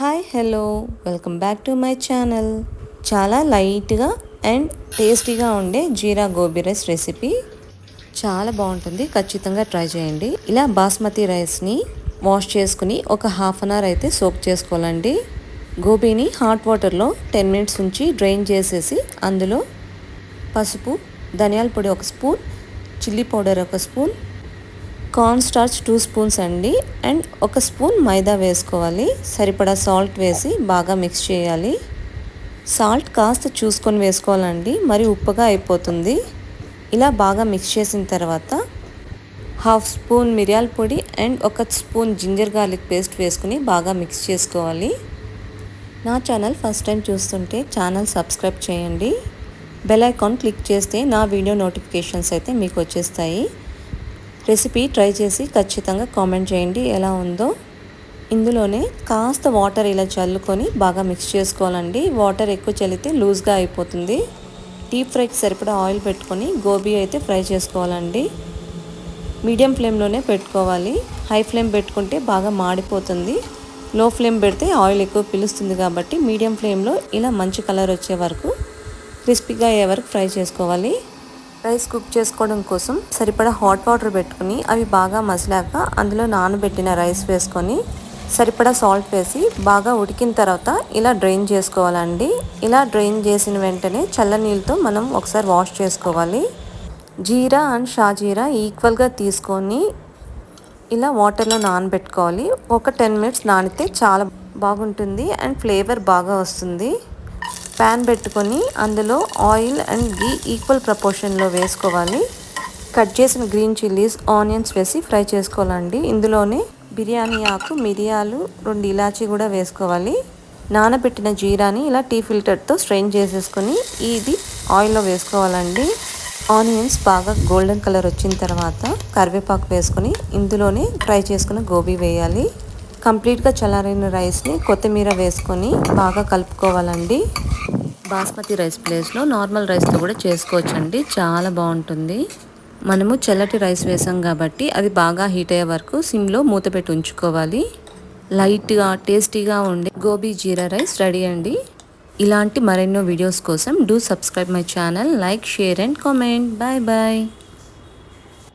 Hi hello. Welcome back to my channel. చాలా లైట్గా and టేస్టీగా ఉండే జీరా గోబీ రైస్ రెసిపీ. చాలా బాగుంటుంది. ఖచ్చితంగా ట్రై చేయండి. ఇలా బాస్మతి రైస్ని వాష్ చేసుకుని ఒక హాఫ్ అన్ అవర్ అయితే సోక్ చేసుకోవాలండి. గోబీని హాట్ వాటర్లో టెన్ మినిట్స్ ఉంచి డ్రైన్ చేసేసి అందులో పసుపు ధనియాల పొడి ఒక స్పూన్ చిల్లీ పౌడర్ ఒక spoon corn starch two spoons అండి అండ్ ఒక స్పూన్ మైదా వేసుకోవాలి. సరిపడా సాల్ట్ వేసి బాగా మిక్స్ చేయాలి. సాల్ట్ కాస్త చూసుకొని వేసుకోవాలండి. మరి ఉప్పుగా అయిపోతుంది. ఇలా బాగా మిక్స్ చేసిన తర్వాత హాఫ్ స్పూన్ మిరియాల పొడి అండ్ ఒక స్పూన్ జింజర్ గార్లిక్ పేస్ట్ వేసుకుని బాగా మిక్స్ చేసుకోవాలి. నా ఛానల్ ఫస్ట్ టైం చూస్తుంటే ఛానల్ సబ్స్క్రైబ్ చేయండి. బెల్ ఐకాన్ క్లిక్ చేస్తే నా వీడియో నోటిఫికేషన్స్ అయితే మీకు వచ్చేస్తాయి. రెసిపీ ట్రై చేసి ఖచ్చితంగా కామెంట్ చేయండి. ఎలా ఉందో. ఇందులోనే కాస్త వాటర్ ఇలా చల్లుకొని బాగా మిక్స్ చేసుకోవాలండి. వాటర్ ఎక్కువ చల్లితే లూజ్గా అయిపోతుంది. డీప్ ఫ్రైకి సరిపడా ఆయిల్ పెట్టుకొని గోబీ అయితే ఫ్రై చేసుకోవాలండి. మీడియం ఫ్లేమ్లోనే పెట్టుకోవాలి. హై ఫ్లేమ్ పెట్టుకుంటే బాగా మాడిపోతుంది. లో ఫ్లేమ్ పెడితే ఆయిల్ ఎక్కువ పిలుస్తుంది కాబట్టి మీడియం ఫ్లేమ్లో ఇలా మంచి కలర్ వచ్చే వరకు క్రిస్పీగా అయ్యే వరకు ఫ్రై చేసుకోవాలి. రైస్ కుక్ చేసుకోవడం కోసం సరిపడా హాట్ వాటర్ పెట్టుకుని అవి బాగా మసిలాక అందులో నానబెట్టిన రైస్ వేసుకొని సరిపడా సాల్ట్ వేసి బాగా ఉడికిన తర్వాత ఇలా డ్రైన్ చేసుకోవాలండి. ఇలా డ్రైన్ చేసిన వెంటనే చల్ల నీళ్ళతో మనం ఒకసారి వాష్ చేసుకోవాలి. జీరా అండ్ షాజీరా ఈక్వల్గా తీసుకొని ఇలా వాటర్లో నానబెట్టుకోవాలి. ఒక టెన్ మినిట్స్ నానితే చాలా బాగుంటుంది అండ్ ఫ్లేవర్ బాగా వస్తుంది. ప్యాన్ పెట్టుకొని అందులో ఆయిల్ అండ్ గీ ఈక్వల్ ప్రపోర్షన్లో వేసుకోవాలి. కట్ చేసిన గ్రీన్ చిల్లీస్ ఆనియన్స్ వేసి ఫ్రై చేసుకోవాలండి. ఇందులోనే బిర్యానీ ఆకు మిరియాలు రెండు ఇలాచీ కూడా వేసుకోవాలి. నానబెట్టిన జీరాని ఇలా టీ ఫిల్టర్తో స్ట్రెయిన్ చేసేసుకొని ఇది ఆయిల్లో వేసుకోవాలండి. ఆనియన్స్ బాగా గోల్డెన్ కలర్ వచ్చిన తర్వాత కరివేపాకు వేసుకొని ఇందులోనే ఫ్రై చేసుకున్న గోబీ వేయాలి. కంప్లీట్గా చల్లారిన రైస్ని కొత్తిమీర వేసుకొని బాగా కలుపుకోవాలండి. బాస్మతి రైస్ ప్లేస్లో నార్మల్ రైస్తో కూడా చేసుకోవచ్చండి. చాలా బాగుంటుంది. మనము చల్లటి రైస్ వేసాం కాబట్టి అది బాగా హీట్ అయ్యే వరకు సిమ్లో మూత పెట్టి ఉంచుకోవాలి. లైట్గా టేస్టీగా ఉండే గోబీ జీరా రైస్ రెడీ అండి. ఇలాంటి మరెన్నో వీడియోస్ కోసం do subscribe my channel like share and comment. Bye bye.